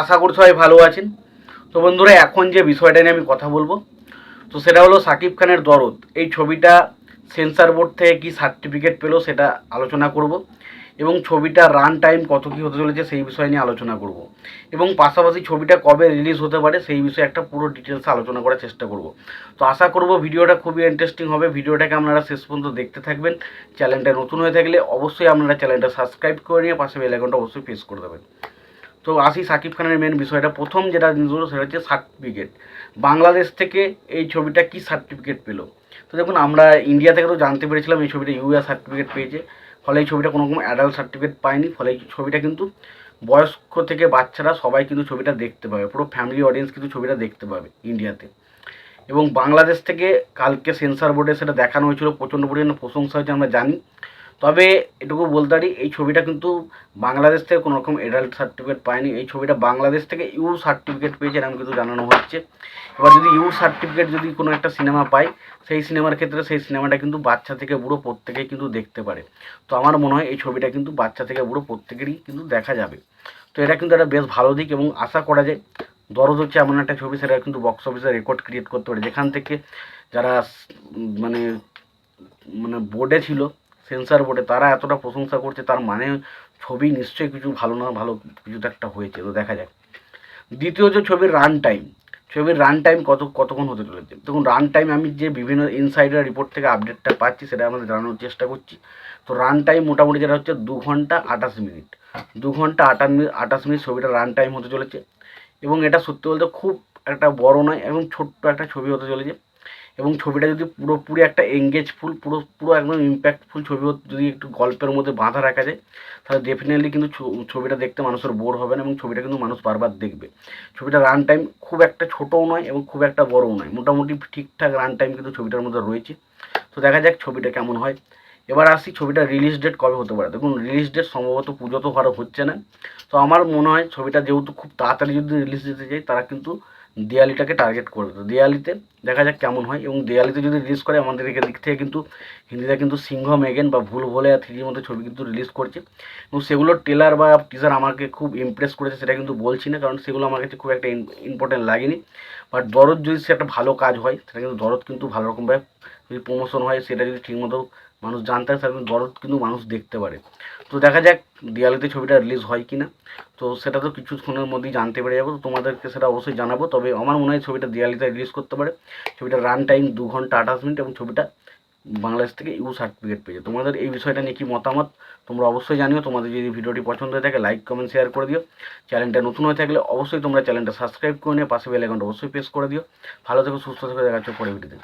আশা করি সবাই ভালো আছেন। তো বন্ধুরা, এখন যে বিষয়টা নিয়ে আমি কথা বলব, তো সেটা হলো সাকিব খানের দরদ। এই ছবিটা সেন্সার বোর্ড থেকে কি সার্টিফিকেট পেল সেটা আলোচনা করব এবং ছবিটা রান টাইম কত কী হতে চলেছে সেই বিষয় নিয়ে আলোচনা করব। এবং পাশাপাশি ছবিটা কবে রিলিজ হতে পারে সেই বিষয়ে একটা পুরো ডিটেলসে আলোচনা করার চেষ্টা করব। তো আশা করব ভিডিওটা খুবই ইন্টারেস্টিং হবে। ভিডিওটাকে আপনারা শেষ পর্যন্ত দেখতে থাকবেন। চ্যানেলটা নতুন হয়ে থাকলে অবশ্যই আপনারা চ্যানেলটা সাবস্ক্রাইব করে নিয়ে পাশে বেল আইকনটা অবশ্যই প্রেস করে দেবেন। তো আসি সাকিব খানের মেন বিষয়টা। প্রথম যেটা জিনিস হলো সেটা হচ্ছে সার্টিফিকেট। বাংলাদেশ থেকে এই ছবিটা কি সার্টিফিকেট পেল? তো দেখুন, আমরা ইন্ডিয়া থেকে তো জানতে পেরেছিলাম এই ছবিটা ইউএস সার্টিফিকেট পেয়েছে। ফলে এই ছবিটা কোনো রকম অ্যাডাল্ট সার্টিফিকেট পায়নি। ফলে এই ছবিটা কিন্তু বয়স্ক থেকে বাচ্চারা সবাই কিন্তু ছবিটা দেখতে পাবে। পুরো ফ্যামিলি অডিয়েন্স কিন্তু ছবিটা দেখতে পাবে ইন্ডিয়াতে। এবং বাংলাদেশ থেকে কালকে সেন্সার বোর্ডে সেটা দেখানো হয়েছিল। প্রচণ্ড পরিমাণে প্রশংসা হয়েছে, আমরা জানি। তবে এটুকু বলতে পারি, এই ছবিটা কিন্তু বাংলাদেশ থেকে কোনো রকম এডাল্ট সার্টিফিকেট পায়নি। এই ছবিটা বাংলাদেশ থেকে ইউ সার্টিফিকেট পেয়েছে এরকম কিন্তু জানানো হচ্ছে। এবার যদি ইউ সার্টিফিকেট যদি কোনো একটা সিনেমা পায়, সেই সিনেমার ক্ষেত্রে সেই সিনেমাটা কিন্তু বাচ্চা থেকে বুড়ো প্রত্যেকেই কিন্তু দেখতে পারে। তো আমার মনে হয় এই ছবিটা কিন্তু বাচ্চা থেকে বুড়ো প্রত্যেকেরই কিন্তু দেখা যাবে। তো এটা কিন্তু একটা বেশ ভালো দিক এবং আশা করা যায়, দরদ হচ্ছে এমন একটা ছবি, সেটা কিন্তু বক্স অফিসে রেকর্ড ক্রিয়েট করতে পারে। যেখান থেকে যারা মানে মানে বোর্ডে ছিল সেন্সার বোর্ডে তারা এতটা প্রশংসা করছে, তার মানে ছবি নিশ্চয়ই কিছু ভালো না, ভালো কিছু একটা হয়েছে, তো দেখা যাক। দ্বিতীয় যে ছবির রান টাইম ছবির রান টাইম কত, কতক্ষণ হতে চলেছে? দেখুন রান টাইম আমি যে বিভিন্ন ইনসাইডার রিপোর্ট থেকে আপডেটটা পাচ্ছি, সেটা আমাদের জানানোর চেষ্টা করছি। তো রান টাইম মোটামুটি যেটা হচ্ছে দু ঘণ্টা আঠাশ মিনিট। দু ঘণ্টা আটাশ মিনিট আঠাশ মিনিট ছবিটা রান টাইম হতে চলেছে। এবং এটা সত্যি বলতে খুব একটা বড় নয় এবং ছোট্ট একটা ছবি হতে চলেছে। এবং ছবিটা যদি পুরোপুরি একটা এঙ্গেজফুল পুরো পুরো একদম ইম্প্যাক্টফুল ছবি যদি একটু গল্পের মধ্যে বাঁধা রাখা যায়, তাহলে ডেফিনেটলি কিন্তু ছবিটা দেখতে মানুষের বোর হবে না এবং ছবিটা কিন্তু মানুষ বারবার দেখবে। ছবিটা রান টাইম খুব একটা ছোটও নয় এবং খুব একটা বড়ও নয়। মোটামুটি ঠিকঠাক রান টাইম কিন্তু ছবিটার মধ্যে রয়েছে। তো দেখা যাক ছবিটা কেমন হয়। এবার আসি ছবিটা রিলিজ ডেট কবে হতে পারে। দেখুন রিলিজ ডেট সম্ভবত পুজো তো হচ্ছে না। তো আমার মনে হয় ছবিটা যেহেতু খুব তাড়াতাড়ি যদি রিলিজ দিতে চাই তারা কিন্তু দিয়ালিটাকে টার্গেট করবে তো দিয়ালিতে দেখা যাক কেমন হয় এবং দেয়ালিতে যদি রিলিজ করে, আমাদের দিক থেকে কিন্তু হিন্দিরা কিন্তু সিংহ মেগেন বা ভুল ভোলে আর থ্রির মতো ছবি কিন্তু রিলিজ করছে। এবং সেগুলোর টেলার বা টিজার আমাকে খুব ইমপ্রেস করেছে, সেটা কিন্তু বলছি না, কারণ সেগুলো আমার কাছে খুব একটা ইম্পর্টেন্ট লাগেনি। বাট দরদ যদি সে একটা ভালো কাজ হয়, সেটা কিন্তু দরদ কিন্তু ভালো রকমভাবে যদি প্রমোশন হয়, সেটা যদি ঠিকমতো মানুষ জানতে সেটা কিন্তু দরদ কিন্তু মানুষ দেখতে পারে। তো দেখা যাক, দিয়ালিতে ছবিটা রিলিজ হয় কি না তো সেটা তো কিছুক্ষণের মধ্যেই জানতে পেরে যাব। তো তোমাদেরকে সেটা অবশ্যই জানাব। তবে আমার মনে হয় ছবিটা দিয়ালিতে রিলিজ করতে পারে। ছবিটা রান টাইম দু ঘণ্টা আঠাশ মিনিট এবং ছবিটা বাংলাদেশ থেকে ইউ সার্টিফিকেট পেয়েছে। তোমাদের এই বিষয়টা নিয়ে কি মতামত, তোমরা অবশ্যই জানিও। তোমাদের যদি ভিডিওটি পছন্দ হয়ে থাকে লাইক কমেন্ট শেয়ার করে দিও। চ্যানেলটা নতুন হয়ে থাকলে অবশ্যই তোমরা চ্যানেলটা সাবস্ক্রাইব করে নিয়ে পাশে বেল আইকনটা অবশ্যই প্রেস করে দিও। ভালো থেকো, সুস্থ থেকো দেখাচ্ছ পরে ভিডিওতে